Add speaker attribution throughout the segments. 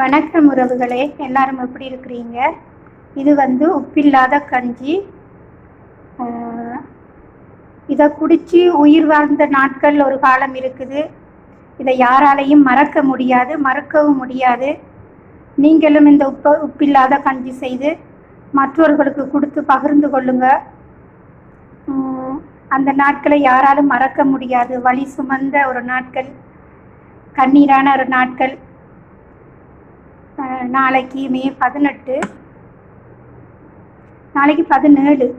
Speaker 1: வணக்கம் உறவுகளே எல்லாரும் எப்படி இருக்கிறீங்க? இது வந்து உப்பில்லாத கஞ்சி. இதை குடித்து உயிர் வாழ்ந்த நாட்கள் ஒரு காலம் இருக்குது. இதை யாராலையும் மறக்க முடியாது மறக்கவும் முடியாது. நீங்களும் இந்த உப்ப உப்பில்லாத கஞ்சி செய்து மற்றவர்களுக்கு கொடுத்து பகிர்ந்து கொள்ளுங்க. அந்த நாட்களை யாராலும் மறக்க முடியாது. வழி சுமந்த ஒரு நாட்கள் கண்ணீரான ஒரு நாட்கள். நாளைக்கு மே பதினெட்டு. நாளைக்கு பதினேழு.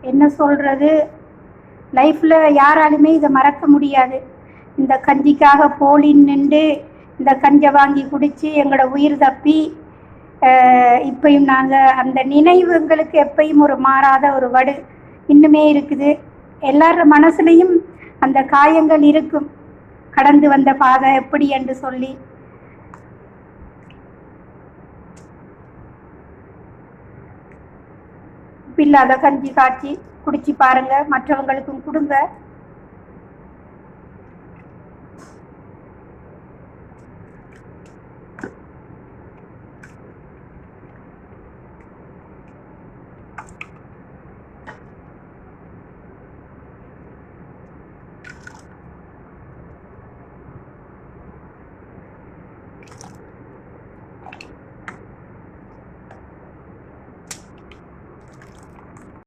Speaker 1: என்ன சொல்கிறது லைஃப்பில் யாராலுமே இதை மறக்க முடியாது. இந்த கஞ்சிக்காக போலி நின்று இந்த கஞ்சை வாங்கி குடித்து எங்களோட உயிர் தப்பி அஹ் நாங்கள் அந்த நினைவு எங்களுக்கு எப்பயும் ஒரு மாறாத ஒரு வடு இன்னுமே இருக்குது. எல்லார மனசுலையும் அந்த காயங்கள் இருக்கும். கடந்து வந்த பாதை எப்படி என்று சொல்லி. பில்லாத கஞ்சி காய்ச்சி குடிச்சு பாருங்க. மற்றவங்களுக்கும் கொடுங்க.